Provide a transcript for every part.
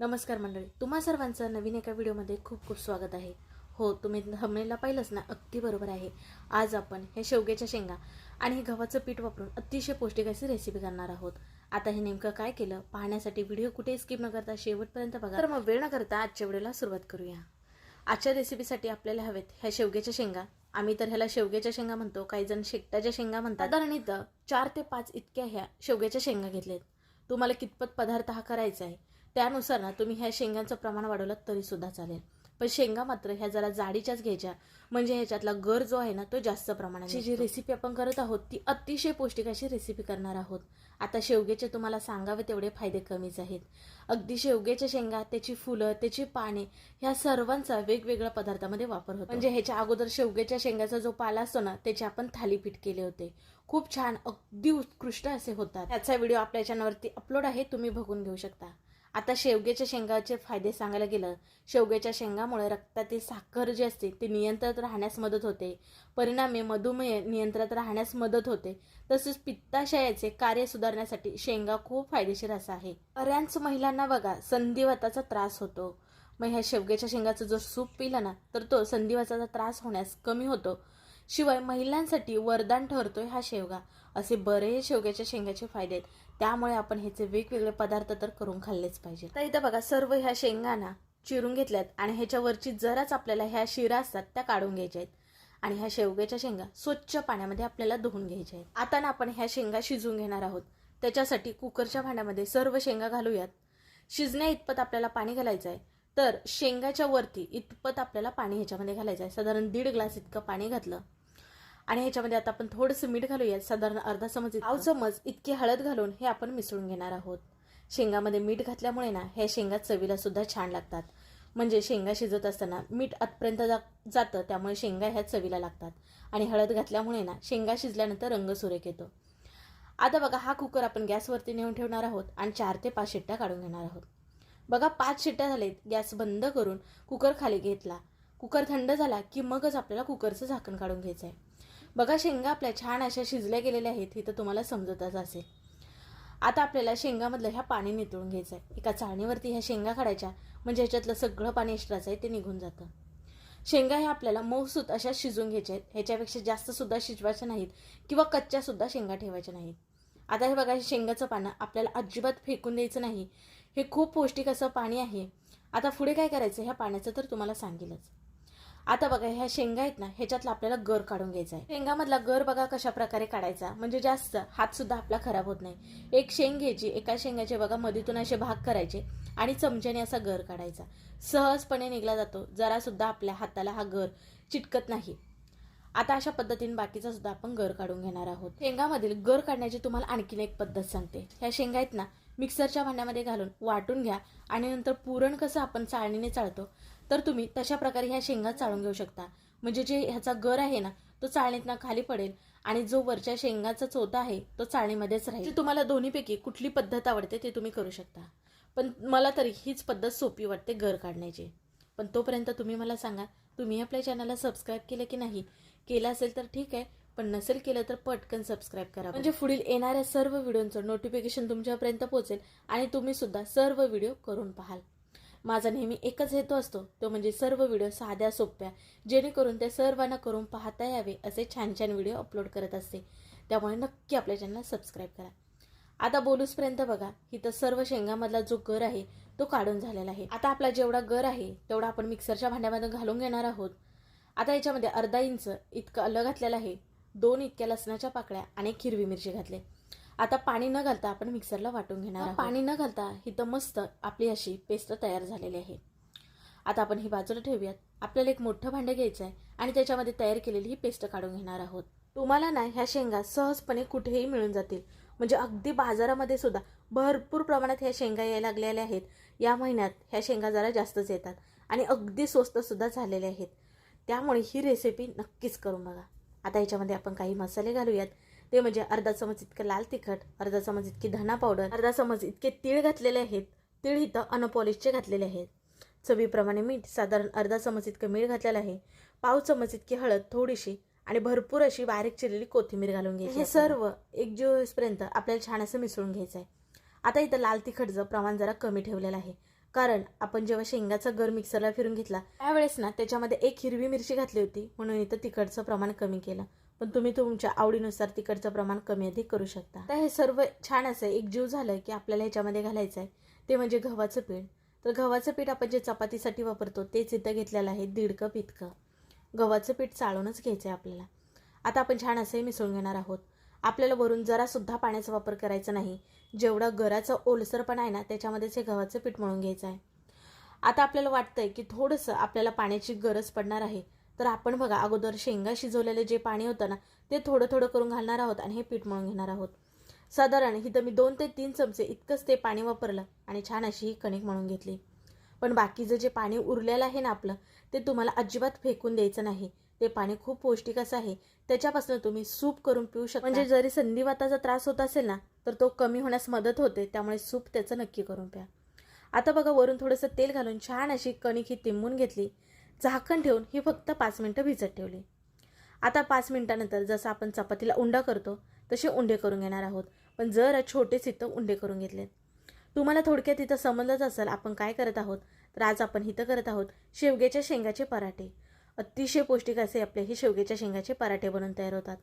नमस्कार मंडळी तुम्हा सर्वांचं नवीन एका व्हिडिओमध्ये खूप खूप स्वागत आहे. हो तुम्ही हमनेला पाहिलंच ना अगदी बरोबर आहे. आज आपण हे शेवग्याच्या शेंगा आणि हे गव्हाचं पीठ वापरून अतिशय पौष्टिक अशी रेसिपी करणार आहोत. आता हे नेमकं काय केलं पाहण्यासाठी व्हिडिओ कुठे स्किप न करता शेवटपर्यंत बघा. तर मग वेळ न करता आजच्या व्हिडिओला सुरुवात करूया. आजच्या रेसिपीसाठी आपल्याला हवेत ह्या शेवग्याच्या शेंगा. आम्ही तर ह्याला शेवग्याच्या शेंगा म्हणतो काही जण शेकटाच्या शेंगा म्हणतात. साधारण इथं चार ते पाच इतक्या ह्या शेवग्याच्या शेंगा घेतल्यात तुम्हाला कितपत पदार्थ हा करायचा आहे त्यानुसार ना तुम्ही ह्या शेंगांचं प्रमाण वाढवलं तरी सुद्धा चालेल. पण शेंगा मात्र ह्या जरा जाडीच्याच घ्यायच्या. म्हणजे ह्याच्यातला गर जो आहे ना तो जास्त प्रमाणात जी जी रेसिपी आपण करत आहोत ती अतिशय पौष्टिक अशी रेसिपी करणार आहोत. आता शेवग्याचे तुम्हाला सांगावे तेवढे फायदे कमीच आहेत. अगदी शेवग्याच्या शेंगा त्याची फुलं त्याची पाने ह्या सर्वांचा वेगवेगळ्या पदार्थामध्ये वापर होतो. म्हणजे ह्याच्या अगोदर शेवग्याच्या शेंगाचा जो पाला असतो ना त्याचे आपण थालीपीठ केले होते. खूप छान अगदी उत्कृष्ट असे होतात. त्याचा व्हिडिओ आपल्या चॅनलवरती अपलोड आहे तुम्ही बघून घेऊ शकता. आता शेवग्याच्या शेंगाचे फायदे सांगायला गेलं शेवग्याच्या शेंगामुळे रक्तातील साखर जी असते ती नियंत्रणात राहण्यास मदत होते. परिणामी मधुमेह नियंत्रणात राहण्यास मदत होते. तसेच पित्ताशयाचे कार्य सुधारण्यासाठी शेंगा खूप फायदेशीर असा आहे. बऱ्याच महिलांना बघा संधिवाताचा त्रास होतो. मग ह्या शेवग्याच्या शेंगाचं जर सूप पिलं ना तर तो संधिवाताचा त्रास होण्यास कमी होतो. शिवाय महिलांसाठी वरदान ठरतोय हा शेवगा. असे बरेच शेवग्याच्या शेंगाचे फायदे आहेत. त्यामुळे आपण ह्याचे वेगवेगळे पदार्थ तर करून खाल्लेच पाहिजे तर इथं बघा सर्व ह्या शेंगांना चिरून घेतल्यात आणि ह्याच्यावरची जराच आपल्याला ह्या शिरा असतात त्या काढून घ्यायच्या आहेत. आणि ह्या शेवग्याच्या शेंगा स्वच्छ पाण्यामध्ये आपल्याला धुवून घ्यायच्या आहेत. आता ना आपण ह्या शेंगा शिजवून घेणार आहोत. त्याच्यासाठी कुकरच्या भांड्यामध्ये सर्व शेंगा घालूयात. शिजण्या इतपत आपल्याला पाणी घालायचं आहे. तर शेंगाच्या वरती इतपत आपल्याला पाणी ह्याच्यामध्ये घालायचं आहे. साधारण दीड ग्लास इतकं पाणी घातलं. आणि ह्याच्यामध्ये आता आपण थोडंसं मीठ घालूयात. साधारण अर्धा चमच पाव चमच इतकी हळद घालून हे आपण मिसळून घेणार आहोत. शेंगामध्ये मीठ घातल्यामुळे ना ह्या शेंगा चवीला सुद्धा छान लागतात. म्हणजे शेंगा शिजत असताना मीठ आतपर्यंत जा जातं त्यामुळे शेंगा ह्या चवीला लागतात. आणि हळद घातल्यामुळे ना शेंगा शिजल्यानंतर रंग सुरेख येतो. आता बघा हा कुकर आपण गॅसवरती नेऊन ठेवणार आहोत आणि चार ते पाच शिट्ट्या काढून घेणार आहोत. बघा पाच शिट्ट्या झालेत. गॅस बंद करून कुकर खाली घेतला. कुकर थंड झाला की मगच आपल्याला कुकरचं झाकण काढून घ्यायचं आहे बघा शेंगा आपल्या छान अशा शिजल्या गेलेल्या आहेत. हे तर तुम्हाला समजतच असेल. आता आपल्याला शेंगामधलं ह्या पाणी नितळून घ्यायचं आहे एका चाळणीवरती ह्या शेंगा काढायच्या. म्हणजे ह्याच्यातलं सगळं पाणी एक्स्ट्राचं आहे ते निघून जातं. शेंगा ह्या आपल्याला मऊसूत अशा शिजून घ्यायच्या आहेत. ह्याच्यापेक्षा जास्त सुद्धा शिजवायच्या नाहीत किंवा कच्च्यासुद्धा शेंगा ठेवायच्या नाहीत. आता हे बघा शेंगाचं पानं आपल्याला अजिबात फेकून द्यायचं नाही. हे खूप पौष्टिक असं पाणी आहे. आता पुढे काय करायचं? ह्या पाण्याचं तर तुम्हाला सांगेलच. आता बघा ह्या शेंगा आहेत ना ह्याच्यातला आपल्याला गर काढून घ्यायचा आहे. शेंगामधला गर बघा कशा प्रकारे काढायचा? म्हणजे जास्त हात सुद्धा आपला खराब होत नाही. एक शेंग घ्यायची एका शेंगाचे बघा मधीतून असे भाग करायचे आणि चमच्याने असा गर काढायचा. सहजपणे निघला जातो जरा सुद्धा आपल्या हाताला हा गर चिटकत नाही. आता अशा पद्धतीने बाकीचा सुद्धा आपण गर काढून घेणार आहोत. शेंगामधील गर काढण्याची तुम्हाला आणखीन एक पद्धत सांगते. ह्या शेंगा आहेत ना मिक्सरच्या भांड्यामध्ये घालून वाटून घ्या आणि नंतर पुरण कसं आपण चाळणीने चाळतो तर तुम्ही तशा प्रकारे ह्या शेंगा चाळून घेऊ शकता. म्हणजे जे ह्याचा गर आहे ना तो चाळणीतनं खाली पडेल आणि जो वरच्या शेंगाचा चोथा आहे तो चाळणीमध्येच राहील. तुम्हाला दोन्हीपैकी कुठली पद्धत आवडते ते तुम्ही करू शकता. पण मला तरी हीच पद्धत सोपी वाटते गर काढण्याची. पण तोपर्यंत तुम्ही मला सांगा तुम्ही आपल्या चॅनलला सबस्क्राईब केलं की नाही? केलं असेल तर ठीक आहे. पण नसेल केलं तर पटकन सबस्क्राईब करा म्हणजे पुढील येणाऱ्या सर्व व्हिडिओचं नोटिफिकेशन तुमच्यापर्यंत पोहोचेल आणि तुम्ही सुद्धा सर्व व्हिडिओ करून पाहाल. माझा नेहमी एकच हेतू असतो तो म्हणजे सर्व व्हिडिओ साध्या सोप्या जेणेकरून त्या सर्वांना करून पाहता यावे असे छान छान व्हिडिओ अपलोड करत असते. त्यामुळे नक्की आपल्या चॅनलला सबस्क्राईब करा. आता बोलूसपर्यंत बघा इथं सर्व शेंगामधला जो गर आहे तो काढून झालेला आहे. आता आपला जेवढा गर आहे तेवढा आपण मिक्सरच्या भांड्यामध्ये घालून घेणार आहोत. आता याच्यामध्ये अर्धा इंच इतकं आलं घातलेलं आहे. दोन इतक्या लसणाच्या पाकळ्या आणि एक हिरवी मिरची घातली. आता पाणी न घालता आपण मिक्सरला वाटून घेणार आहोत. पाणी न घालता इथं मस्त आपली अशी पेस्ट तयार झालेली आहे. आता आपण ही बाजूला ठेवूयात. आपल्याला एक मोठं भांडं घ्यायचं आहे आणि त्याच्यामध्ये तयार केलेली ही पेस्ट काढून घेणार आहोत. तुम्हाला ना ह्या शेंगा सहजपणे कुठेही मिळून जातील. म्हणजे अगदी बाजारामध्ये सुद्धा भरपूर प्रमाणात ह्या शेंगा यायला लागलेल्या आहेत. या महिन्यात ह्या शेंगा जरा जास्तच येतात आणि अगदी स्वस्त सुद्धा झालेले आहेत. त्यामुळे ही रेसिपी नक्कीच करून बघा. आता याच्यामध्ये आपण काही मसाले घालूयात. ते म्हणजे अर्धा चमच इतकं लाल तिखट अर्धा चमच इतकी धना पावडर अर्धा चमच इतके तीळ घातलेले आहेत. तीळ इथं अनपॉलिशचे घातलेले आहेत. चवीप्रमाणे मीठ साधारण अर्धा चमच इतकं मीठ घातलेलं आहे. पाव चमच इतकी हळद थोडीशी आणि भरपूर अशी बारीक चिरलेली कोथिंबीर घालून घ्यायची हे सर्व एक पर्यंत आपल्याला छान असं मिसळून घ्यायचं आहे आता इथं लाल तिखटचं प्रमाण जरा कमी ठेवलेलं आहे. कारण आपण जेव्हा शेंगाचा गर मिक्सरला फिरून घेतला त्यावेळेस ना त्याच्यामध्ये एक हिरवी मिरची घातली होती म्हणून इथं तिखटचं प्रमाण कमी केलं. पण तुम्ही तुमच्या आवडीनुसार तिखटचं प्रमाण कमी अधिक करू शकता. तर हे सर्व छान असं एक जीव झालं की आपल्याला ह्याच्यामध्ये घालायचं आहे ते म्हणजे गव्हाचं पीठ. तर गव्हाचं पीठ आपण जे चपातीसाठी वापरतो तेच इथं घेतलेलं आहे दीड कप इतकं. गव्हाचं पीठ चाळूनच घ्यायचं आहे आपल्याला. आता आपण छान असंही मिसळून घेणार आहोत. आपल्याला वरून जरासुद्धा पाण्याचा वापर करायचा नाही. जेवढा गराचा ओलसरपणा आहे ना त्याच्यामध्येच हे गव्हाचं पीठ मळून घ्यायचं आहे. आता आपल्याला वाटतंय की थोडंसं आपल्याला पाण्याची गरज पडणार आहे. तर आपण बघा अगोदर शेंगा शिजवलेलं जे पाणी होतं ना ते थोडं थोडं करून घालणार आहोत आणि हे पीठ मळून घेणार आहोत. साधारण इथं मी दोन ते तीन चमचे इतकंच ते पाणी वापरलं आणि छान अशी ही कणिक म्हणून घेतली. पण बाकीचं जे पाणी उरलेलं आहे ना आपलं ते तुम्हाला अजिबात फेकून द्यायचं नाही. ते पाणी खूप पौष्टिक असं आहे. त्याच्यापासून तुम्ही सूप करून पिऊ शकता. म्हणजे जरी संधिवाताचा त्रास होत असेल ना तर तो कमी होण्यास मदत होते. त्यामुळे सूप त्याचं नक्की करून प्या. आता बघा वरून थोडंसं तेल घालून छान अशी कणिक ही तिंबून घेतली. झाकण ठेवून ही फक्त पाच मिनटं भिजत ठेवली. आता पाच मिनटानंतर जसं आपण चपातीला उंडा करतो तसे उंडे करून घेणार आहोत. पण जर छोटेच इथं उंडे करून घेतले तुम्हाला थोडक्यात इथं समजलंच असेल आपण काय करत आहोत. तर आज आपण इथं करत आहोत शेवग्याच्या शेंगाचे पराठे. अतिशय पौष्टिक असे आपले हे शेवग्याच्या शेंगाचे पराठे बनवून तयार होतात.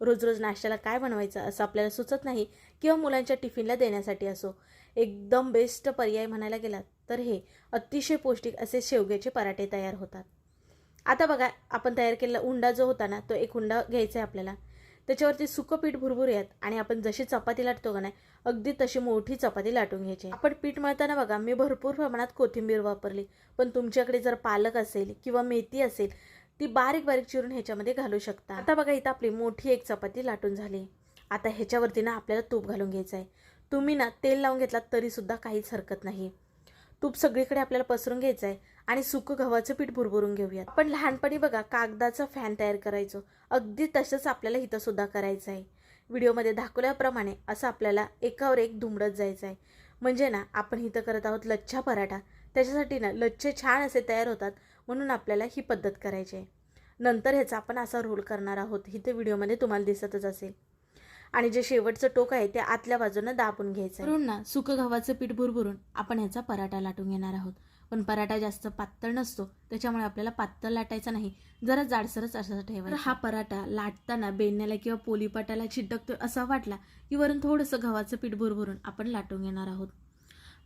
रोज रोज नाश्त्याला काय बनवायचं असं आपल्याला सुचत नाही किंवा मुलांच्या टिफिनला देण्यासाठी असो. एकदम बेस्ट पर्याय म्हणायला गेलात तर हे अतिशय पौष्टिक असे शेवग्याचे पराठे तयार होतात. आता बघा आपण तयार केलेला उंडा जो होता ना तो एक हुंडा घ्यायचा आहे आपल्याला. त्याच्यावरती सुकं पीठ भुरभुरूयात आणि आपण जशी चपाती लाटतो का नाही अगदी तशी मोठी चपाती लाटून घ्यायची. आपण पीठ मळताना बघा मी भरपूर प्रमाणात कोथिंबीर वापरली. पण तुमच्याकडे जर पालक असेल किंवा मेथी असेल ती बारीक बारीक चिरून ह्याच्यामध्ये घालू शकता. आता बघा इथं आपली मोठी एक चपाती लाटून झाली. आता ह्याच्यावरती ना आपल्याला तूप घालून घ्यायचं आहे तुम्ही ना तेल लावून घेतलात तरीसुद्धा काहीच हरकत नाही. तूप सगळीकडे आपल्याला पसरून घ्यायचं आहे आणि सुकं गव्हाचं पीठ भुरभरून घेऊयात. पण लहानपणी बघा कागदाचा फॅन तयार करायचो. अगदी तसंच आपल्याला इथं करायचं आहे. व्हिडिओमध्ये दाखवल्याप्रमाणे असं आपल्याला एकावर एक धुमडत जायचं आहे. म्हणजे ना आपण इथं करत आहोत लच्छा पराठा. त्याच्यासाठी ना लच्छे छान असे तयार होतात म्हणून आपल्याला ही पद्धत करायची आहे. नंतर ह्याचा आपण असा रोल करणार आहोत. इथे व्हिडिओमध्ये तुम्हाला दिसतच असेल. आणि जे शेवटचं टोक आहे ते आतल्या बाजूनं दाबून घ्यायचं म्हणून ना सुकं गव्हाचं पीठ भुरभरून आपण ह्याचा पराठा लाटून घेणार आहोत. पण पराठा जास्त पातळ नसतो त्याच्यामुळे आपल्याला पातळ लाटायचा नाही. जरा जाडसरच असं ठेवायचा. हा पराठा लाटताना बेण्याला किंवा पोलीपाटाला चिटकतो असा वाटला की वरून थोडंसं गव्हाचं पीठ भुरभरून आपण लाटून घेणार आहोत.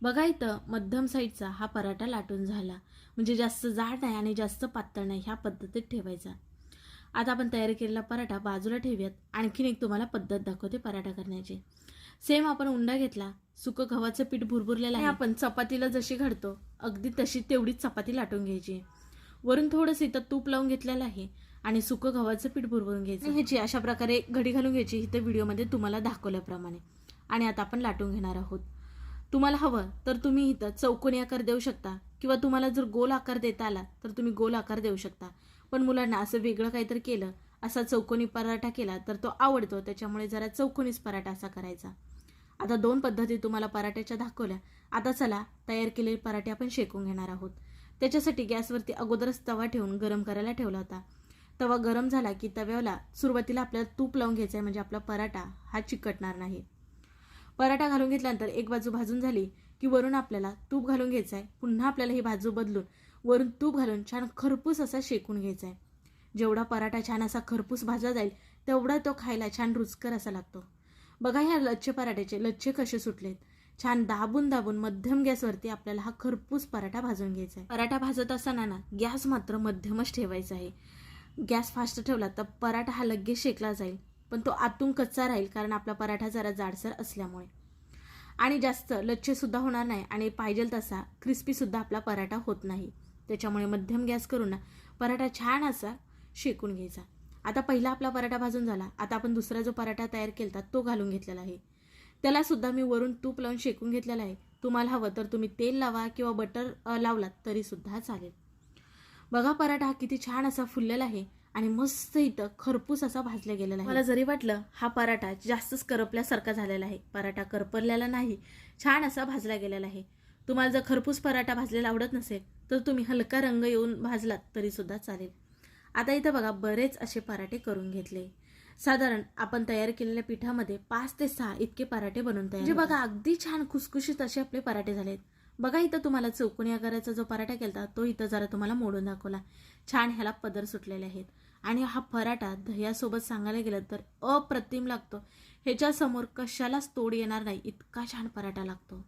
बघा इथं मध्यम साईडचा हा पराठा लाटून झाला. म्हणजे जास्त जाड नाही आणि जास्त पातळ नाही ह्या पद्धतीत ठेवायचा. आता आपण तयार केलेला पराठा बाजूला ठेवूयात. आणखीन एक तुम्हाला पद्धत दाखवते पराठा करण्याची. सेम आपण उंडा घेतला सुकं गव्हाचं पीठ भुरभुरलेलं आहे. आपण चपातीला जशी घडतो अगदी तशी तेवढीच चपाती लाटून घ्यायची. वरून थोडंसं इथं तूप लावून घेतलेलं आहे आणि सुकं गव्हाचं पीठ भुरभरून घ्यायचं. ह्याची अशा प्रकारे घडी घालून घ्यायची. इथं व्हिडिओमध्ये तुम्हाला दाखवल्याप्रमाणे. आणि आता आपण लाटून घेणार आहोत. तुम्हाला हवं तर तुम्ही इथं चौकोनी आकार देऊ शकता किंवा तुम्हाला जर गोल आकार देता आला तर तुम्ही गोल आकार देऊ शकता. पण मुलांना असं वेगळं काहीतरी केलं असा चौकोनी पराठा केला तर तो आवडतो. त्याच्यामुळे जरा चौकोनीच पराठा असा करायचा. आता दोन पद्धती तुम्हाला पराठ्याच्या दाखवल्या. आता चला तयार केलेले पराठे आपण शेकून घेणार आहोत. त्याच्यासाठी गॅसवरती अगोदरच तवा ठेवून गरम करायला ठेवला होता. तवा गरम झाला की तव्याला सुरुवातीला आपल्याला तूप लावून घ्यायचं आहे म्हणजे आपला पराठा हा चिकटणार नाही. पराठा घालून घेतल्यानंतर एक बाजू भाजून झाली की वरून आपल्याला तूप घालून घ्यायचं आहे पुन्हा आपल्याला ही बाजू बदलून वरून तूप घालून छान खरपूस असा शेकून घ्यायचा आहे. जेवढा पराठा छान असा खरपूस भाजला जाईल तेवढा तो खायला छान रुचकर असा लागतो. बघा ह्या लच्छे पराठ्याचे लच्छे कसे सुटलेत. छान दाबून दाबून मध्यम गॅसवरती आपल्याला हा खरपूस पराठा भाजून घ्यायचा आहे. पराठा भाजत असताना ना गॅस मात्र मध्यमच ठेवायचा आहे. गॅस फास्ट ठेवला तर पराठा हा लगेच शेकला जाईल पण तो आतून कच्चा राहील कारण आपला पराठा जरा जाडसर असल्यामुळे. आणि जास्त लच्छेसुद्धा होणार नाही आणि पाहिजेल तसा क्रिस्पीसुद्धा आपला पराठा होत नाही. त्याच्यामुळे मध्यम गॅस करून ना. पराठा छान असा शेकून घ्यायचा. आता पहिला आपला पराठा भाजून झाला. आता आपण दुसरा जो पराठा तयार केला तो घालून घेतलेला आहे. त्याला सुद्धा मी वरून तूप लावून शेकून घेतलेला आहे. तुम्हाला हवं तर तुम्ही तेल लावा किंवा बटर लावलात तरी सुद्धा चालेल. बघा पराठा हा किती छान असा फुललेला आहे आणि मस्त इथं खरपूस असा भाजला गेलेला आहे. मला जरी वाटलं हा पराठा जास्तच करपल्यासारखा झालेला आहे. पराठा करपरलेला नाही छान असा भाजला गेलेला आहे. तुम्हाला जर खरपूस पराठा भाजलेला आवडत नसेल तर तुम्ही हलका रंग येऊन भाजलात तरी सुद्धा चालेल. आता इथं बघा बरेच असे पराठे करून घेतले. साधारण आपण तयार केलेल्या पिठामध्ये पाच ते सहा इतके पराठे बनवून तयार म्हणजे बघा अगदी छान खुसखुशीत असे आपले पराठे झालेत. बघा इथं तुम्हाला चौकोनी आकाराचा जो पराठा केला तो इथं जरा तुम्हाला मोडून दाखवला. छान ह्याला पदर सुटलेले आहेत. आणि हा पराठा दह्यासोबत सांगायला गेलं तर अप्रतिम लागतो. ह्याच्यासमोर कशालाच तोड येणार नाही इतका छान पराठा लागतो.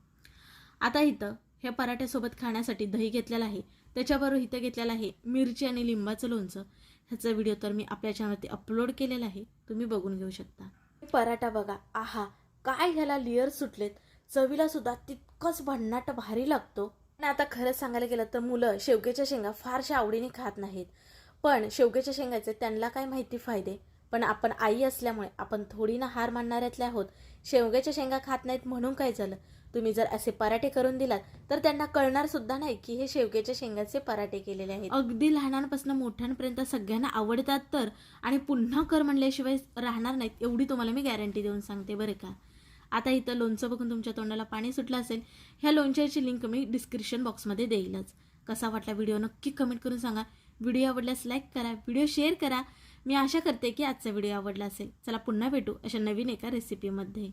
आता इथं ह्या पराठ्यासोबत खाण्यासाठी दही घेतलेलं आहे. त्याच्याबरोबर इथं घेतलेलं आहे मिरची आणि लिंबाचं लोणचं. ह्याचा व्हिडिओ तर मी आपल्या चॅनलवरती अपलोड केलेला आहे. तुम्ही बघून घेऊ शकता. पराठा बघा. आहा काय ह्याला लेअर सुटलेत. चवीला सुद्धा तितकंच भन्नाट भारी लागतो. आणि आता खरंच सांगायला गेलं तर मुलं शेवग्याच्या शेंगा फारशा आवडीने खात नाहीत. पण शेवग्याच्या शेंगाचे त्यांना काय माहिती फायदे? पण आपण आई असल्यामुळे आपण थोडी ना हार मानणाऱ्यातल्या आहोत. शेवग्याच्या शेंगा खात नाहीत म्हणून काय झालं? तुम्ही जर असे पराठे करून दिलात तर त्यांना कळणार सुद्धा नाही की हे शेवग्याच्या शेंगाचे पराठे केलेले आहेत. अगदी लहानांपासून मोठ्यांपर्यंत सगळ्यांना आवडतात तर आणि पुन्हा कर म्हणल्याशिवाय राहणार नाहीत एवढी तुम्हाला मी गॅरंटी देऊन सांगते बरं का? आता इथं लोणचं बघून तुमच्या तोंडाला पाणी सुटलं असेल ह्या लोणच्याची लिंक मी डिस्क्रिप्शन बॉक्समध्ये देईलच. कसा वाटला व्हिडिओ नक्की कमेंट करून सांगा. व्हिडिओ आवडल्यास लाईक करा व्हिडिओ शेअर करा. मी आशा करते की आजचा व्हिडिओ आवडला असेल. चला पुन्हा भेटू अशा नवीन एका रेसिपीमध्ये